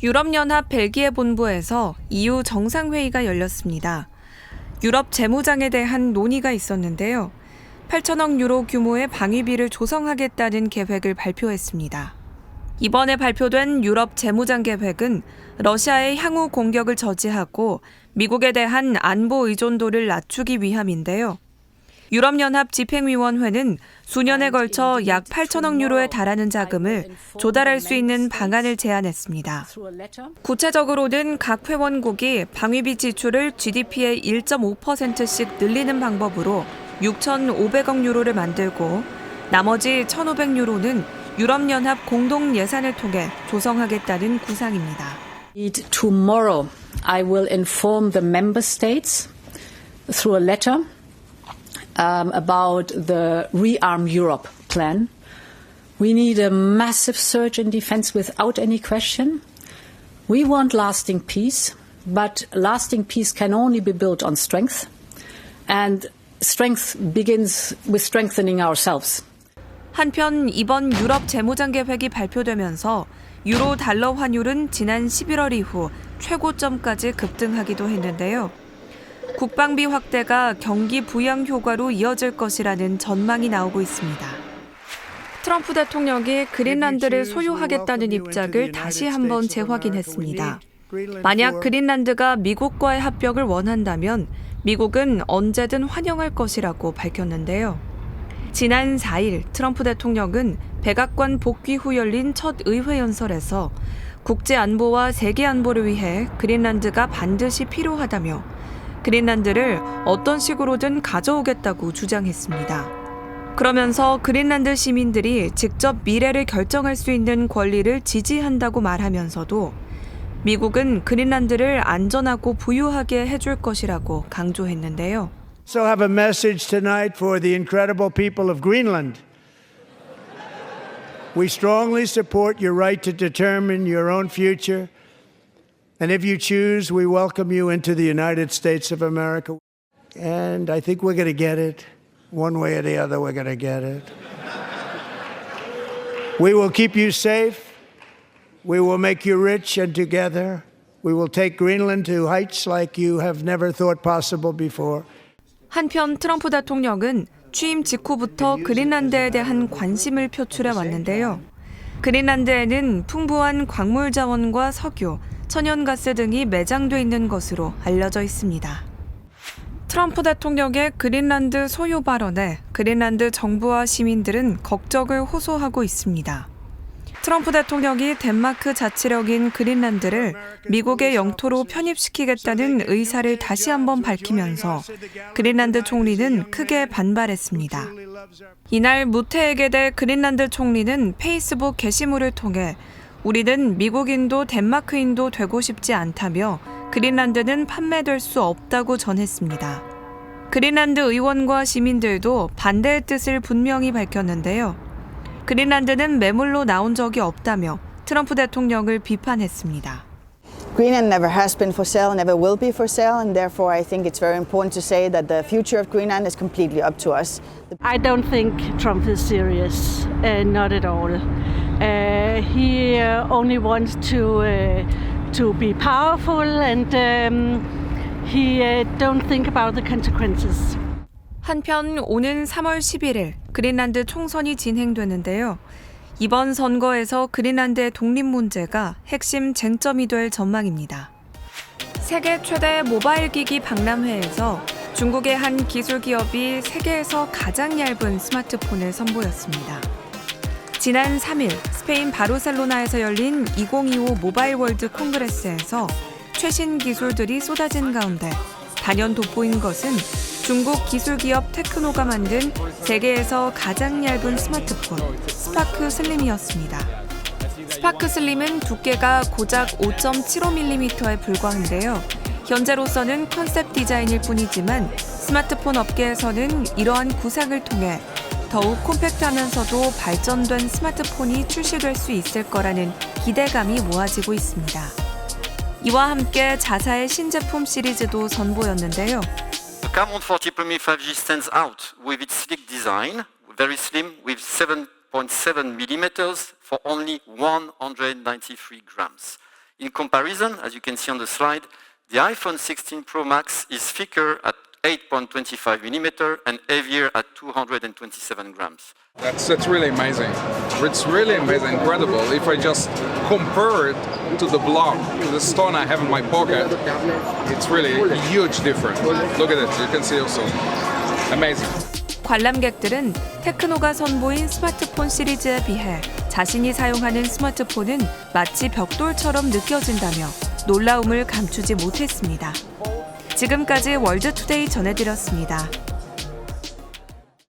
유럽연합 벨기에 본부에서 EU 정상회의가 열렸습니다. 유럽 재무장에 대한 논의가 있었는데요. 8천억 유로 규모의 방위비를 조성하겠다는 계획을 발표했습니다. 이번에 발표된 유럽 재무장 계획은 러시아의 향후 공격을 저지하고 미국에 대한 안보 의존도를 낮추기 위함인데요. 유럽연합 집행위원회는 수년에 걸쳐 약 8천억 유로에 달하는 자금을 조달할 수 있는 방안을 제안했습니다. 구체적으로는 각 회원국이 방위비 지출을 GDP의 1.5%씩 늘리는 방법으로 6,500억 유로를 만들고 나머지 1,500 유로는 유럽연합 공동 예산을 통해 조성하겠다는 구상입니다. Tomorrow, I will inform the member states through a letter um, about the Rearm Europe plan. We need a massive surge in defense without any question. We want lasting peace, but lasting peace can only be built on strength. And strength begins with strengthening ourselves. 한편 이번 유럽 재무장 계 획이 발표되면서 유로 달러 환율은 지난 11월 이후 최고점까지 급등하기도 했는데요. 국방비 확대가 경기 부양 효과로 이어질 것이라는 전망이 나오고 있습니다. 트럼프 대통령이 그린란드를 소유하겠다는 입장을 다시 한번 재확인했습니다. 만약 그린란드가 미국과의 합병을 원한다면 미국은 언제든 환영할 것이라고 밝혔는데요. 지난 4일 트럼프 대통령은 백악관 복귀 후 열린 첫 의회 연설에서 국제 안보와 세계 안보를 위해 그린란드가 반드시 필요하다며 그린란드를 어떤 식으로든 가져오겠다고 주장했습니다. 그러면서 그린란드 시민들이 직접 미래를 결정할 수 있는 권리를 지지한다고 말하면서도 미국은 그린란드를 안전하고 부유하게 해줄 것이라고 강조했는데요. So have a message tonight for the incredible people of Greenland. We strongly support your right to determine your own future. And if you choose, we welcome you into the United States of America. And I think we're going to get it. One way or the other, we're going to get it. we will keep you safe. We will make you rich, and together we will take Greenland to heights like you have never thought possible before. 한편 트럼프 대통령은 취임 직후부터 그린란드에 대한 관심을 표출해 왔는데요. 그린란드에는 풍부한 광물 자원과 석유, 천연가스 등이 매장돼 있는 것으로 알려져 있습니다. 트럼프 대통령의 그린란드 소유 발언에 그린란드 정부와 시민들은 걱정을 호소하고 있습니다. 트럼프 대통령이 덴마크 자치력인 그린란드를 미국의 영토로 편입시키겠다는 의사를 다시 한번 밝히면서 그린란드 총리는 크게 반발했습니다. 이날 무테에게 대 그린란드 총리는 페이스북 게시물을 통해 우리는 미국인도 덴마크인도 되고 싶지 않다며 그린란드는 판매될 수 없다고 전했습니다. 그린란드 의원과 시민들도 반대의 뜻을 분명히 밝혔는데요. 그린란드는 매물로 나온 적이 없다며 트럼프 대통령을 비판했습니다. Greenland never has been for sale, never will be for sale, and therefore I think it's very important to say that the future of Greenland is completely up to us. I don't think Trump is serious, uh, not at all. Uh, he uh, only wants to uh, to be powerful, and um, he uh, don't think about the consequences. 한편 오는 3월 11일 그린란드 총선이 진행되는데요. 이번 선거에서 그린란드의 독립 문제가 핵심 쟁점이 될 전망입니다. 세계 최대 모바일 기기 박람회에서 중국의 한 기술 기업이 세계에서 가장 얇은 스마트폰을 선보였습니다. 지난 3일 스페인 바르셀로나에서 열린 2025 모바일 월드 콩그레스에서 최신 기술들이 쏟아진 가운데 단연 돋보인 것은 중국 기술 기업 테크노가 만든 세계에서 가장 얇은 스마트폰 스파크 슬림이었습니다. 스파크 슬림은 두께가 고작 5.75mm에 불과한데요. 현재로서는 컨셉 디자인일 뿐이지만 스마트폰 업계에서는 이러한 구상을 통해 더욱 콤팩트하면서도 발전된 스마트폰이 출시될 수 있을 거라는 기대감이 모아지고 있습니다. 이와 함께 자사의 신제품 시리즈도 선보였는데요. The Cameron 40 Premier 5G stands out with its sleek design, very slim, with 7.7 millimeters for only 193 grams. In comparison, as you can see on the slide, the iPhone 16 Pro Max is thicker at 8.25 millimeter and heavier at 227 grams. That's, that's really amazing. It's really amazing, incredible. If I just compare it to the block, to the stone I have in my pocket, it's really a huge difference. Look at it, you can see also. Amazing. 관람객들은 테크노가 선보인 스마트폰 시리즈에 비해 자신이 사용하는 스마트폰은 마치 벽돌처럼 느껴진다며 놀라움을 감추지 못했습니다. 지금까지 월드투데이 전해드렸습니다.